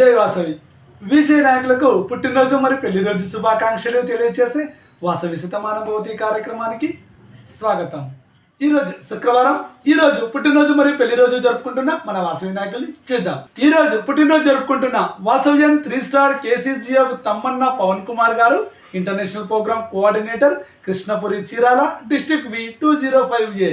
జై వాసవి వీసీ నాయకులకు పుట్టినరోజు మరి పెళ్ళి రోజు శుభాకాంక్షలు తెలియజేసే వాసవి శతమానుభూతి కార్యక్రమానికి స్వాగతం. ఈరోజు శుక్రవారం ఈరోజు పుట్టినరోజు మరియు పెళ్ళి రోజు జరుపుకుంటున్న మన వాసవి నాయకుల్ని చూద్దాం. ఈరోజు పుట్టినరోజు జరుపుకుంటున్న వాసవ్యం three star KCGF Tammanna Pavan Kumar garu international program coordinator Krishnapuri Chirala district B two zero five A.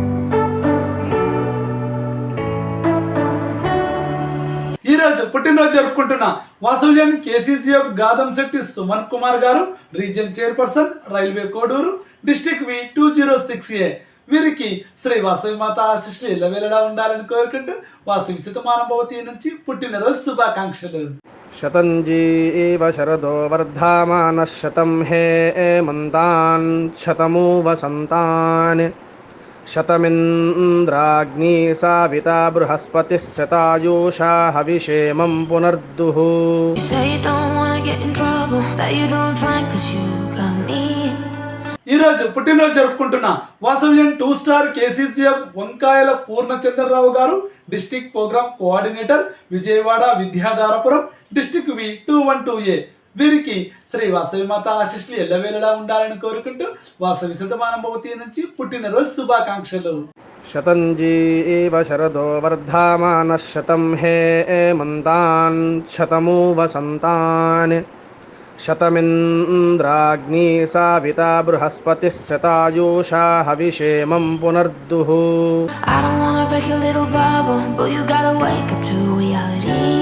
ఈరోజు పుట్టినరోజు జరుపుకుంటున్నా వాసుజన్ KCCF Gadam Shetty Suman Kumar garu region chairperson railway Koduru district V two zero six A. వీరికి శ్రీ వాసవి మాత ఆశిష్లు ఇళ్ళవేళలా ఉండాలని కోరుకుంటూ వాసవి సితమానభవతి నుంచి పుట్టినరోజు శుభాకాంక్షలు. శతంజీ శరదో వర్ధమాన శతం హే మంతాన్ శతమూ వసంతాన్ शतमिन्द्राग्नी साविता बृहस्पतिः शतायुषा हविषेमं पुनर्दुः You say you don't wanna get in trouble, that you doing fine cause you got me. ఈ రోజు పుట్టినరోజు జరుపుకుంటున్న వాసవ్యన్ two star KCCF Vankayala Purnachandrarao గారు district program coordinator Vijayawada Vidyadharapuram district V two one two A వీరికి శ్రీ వాసవి మాత ఆశిష్లు ఎల్లవేళలా ఉండాలని కోరుకుంటూ వాసవి శతమానం భవతి నుంచి పుట్టినరోజు శుభాకాంక్షలు. శతంజీ శరదో వర్ధమాన శతం హే మంతాన్ శతమూ వసంతాన్ శతమింద్రాగ్ని సావిత Brihaspati శతాయూషా హవిషేమం పునర్దుః. I don't wanna break your little bubble, but you gotta wake up to reality.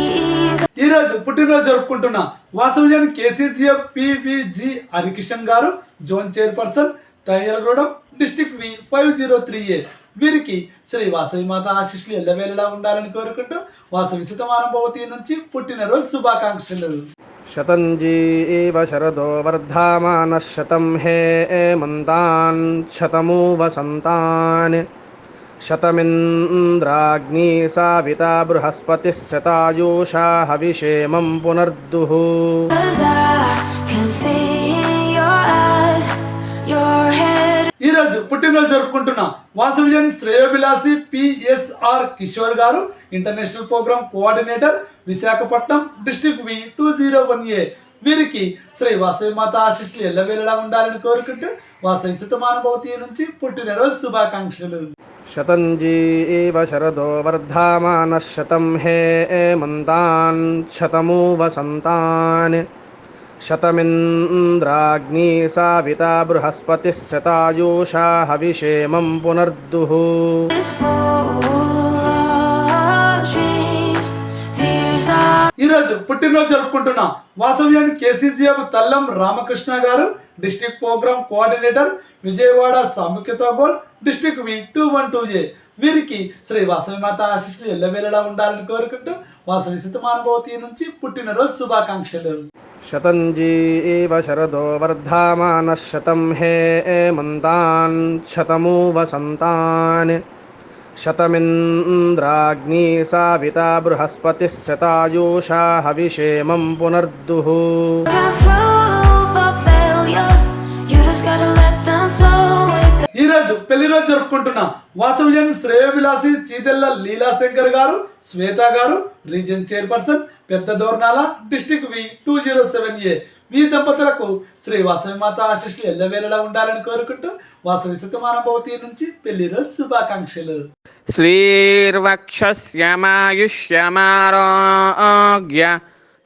ఈరోజు పుట్టినరోజు జరుపుకుంటున్న వాసవ్యం KCCF PVG Harikishan garu zone chairperson Tayyalagudem district V five zero three A. వీరికి శ్రీ వాసవి మాత ఆశిష్లు ఎల్లవేళ్ళలా ఉండాలని కోరుకుంటూ వాసవి సుతమానుభవతి నుంచి పుట్టినరోజు శుభాకాంక్షలు. శతంజీ శరదో వర్ధమాన శతం హే మంతాన్ శతము వసంతాన్ शतमिन्द्राग्नी साविता बृहस्पतिः शतायुषा हविषेमं पुनर्दुः Cause I can see in your eyes, your head ఈ రోజు పుట్టినరోజు జరుపుకుంటున్న వాసవ్యన్ శ్రేయోభిలాసి పిఎస్ఆర్ కిషోర్ గారు international program coordinator Visakhapatnam district V two zero one A వీరికి శ్రీ వాసవి మాత ఆశిష్లు ఎల్లవేళలా ఉండాలని కోరుకుంటూ వాసవి శతమానుభవతి నుంచి పుట్టినరోజు శుభాకాంక్షలు शतञ्जीव शरदो वर्धामानः शतं हे मन्तान् शतमु वसन्तान् शतमिन्द्राग्नी साविता बृहस्पतिः शतायुषा हविषेमं पुनर्दुः is full of dreams. Tears are ఈ రోజు పుట్టినరోజు జరుపుకుంటున్న వాసవ్యాన్ కేసీజీఎఫ్ తల్లం రామకృష్ణ గారు district program coordinator Vijayawada సముఖ్యతో goal district V two one two J వీరికి శ్రీ వాసవి ఆశిష్లు ఎల్లవేళలా ఉండాలని కోరుకుంటూ వాసవి సుతమానుభవతి నుంచి పుట్టినరోజు శుభాకాంక్షలు. శతంజీ శరదో వర్ధమాన శతం హే ఏ మంతాన్ శతమూ వసంతాన్ శతమింద్రాగ్ని సావిత బృహస్పతి శతాయూషా హవిషేమం పునర్దుః. ఈరోజు పెళ్ళి రోజు జరుపుకుంటున్న వాసవ్యం శ్రేయభిలాసి చీదెల్ల లీలాశంకర్ గారు శ్వేత garu region chairperson Pedda Dornala district V two zero seven A. మీ దంపతులకు శ్రీ వాసవి మాత ఆశిష్లు ఎల్లవేళలా ఉండాలని కోరుకుంటూ వాసవి శతమానభవతి నుంచి పెళ్ళి రోజు శుభాకాంక్షలు. శ్రీర్వక్ష శ్యమాయుష్యమారోగ్య